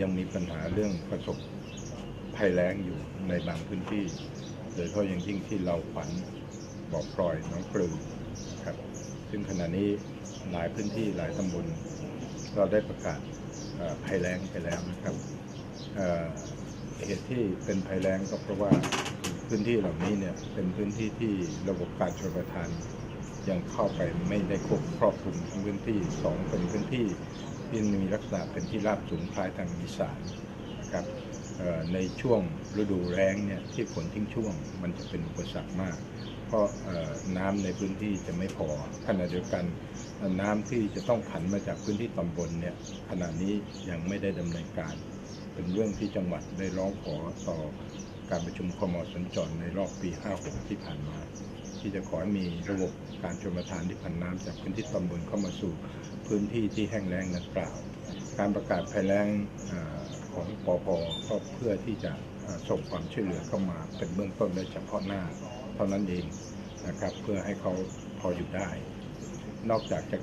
ยังมีปัญหาเรื่องประสบภัยแล้งอยู่ในบางพื้นที่ โดยเฉพาะอย่างยิ่งที่เราขวัญบ่อพลอยน้องปลือครับ ซึ่งขณะนี้หลายพื้นที่หลายตำบลเราได้ประกาศภัยแล้งไปแล้วนะครับเอ่อเหตุที่เป็นภัยแล้งก็เพราะว่าพื้นที่เหล่านี้เนี่ยเป็นพื้นที่ที่ระบบการชลประทานยังเข้าไปไม่ได้ครบครอบคลุมทั้งพื้นที่สองเป็นพื้นที่ ที่มีลักษณะเป็นที่ราบสูงคล้ายทางอีสานนะครับในช่วงฤดูแล้งเนี่ยที่ฝนทิ้งช่วงมันจะเป็นอุปสรรคมาก เพราะน้ำในพื้นที่จะไม่พอขณะเดียวกันน้ำที่จะต้องผันมาจากพื้นที่ตำบลเนี่ยขณะนี้ยังไม่ได้ดำเนินการ เป็นเรื่องที่จังหวัดได้ร้องขอต่อ การประชุมคมสัญจรในรอบปี 56 ที่ผ่านมา ที่จะขอให้มีระบบการชลประทานที่ผันน้ำจากพื้นที่ตำบลเข้ามาสู่พื้นที่ที่แห้งแล้งดังกล่าว การประกาศภัยแล้งอของปอพก็เพื่อที่จะส่งความช่วยเหลือเข้ามาเป็นเบื้องต้นและเฉพาะหน้าเท่านั้นเองนะครับเพื่อให้เขาพออยู่ได้ นอกจากจะ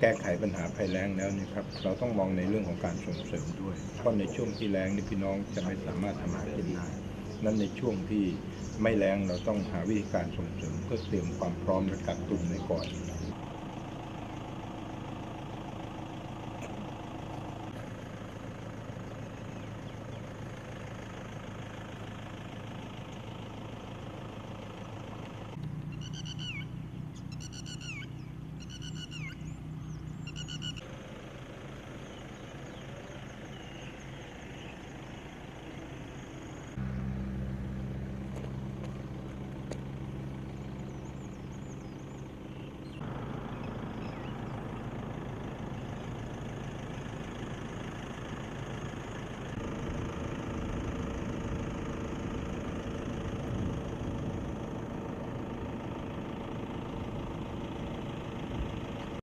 แก้ไขปัญหาภัยแล้งแล้วนะครับเราต้องมองในเรื่องของการส่งเสริมด้วยเพราะในช่วงที่แล้งนี่พี่น้องจะไม่สามารถทำมาหากินได้ นั้นในช่วงที่ไม่แรงเราต้องหาวิธีการส่งเสริมเพื่อเตรียมความพร้อมและกักตุนในก่อน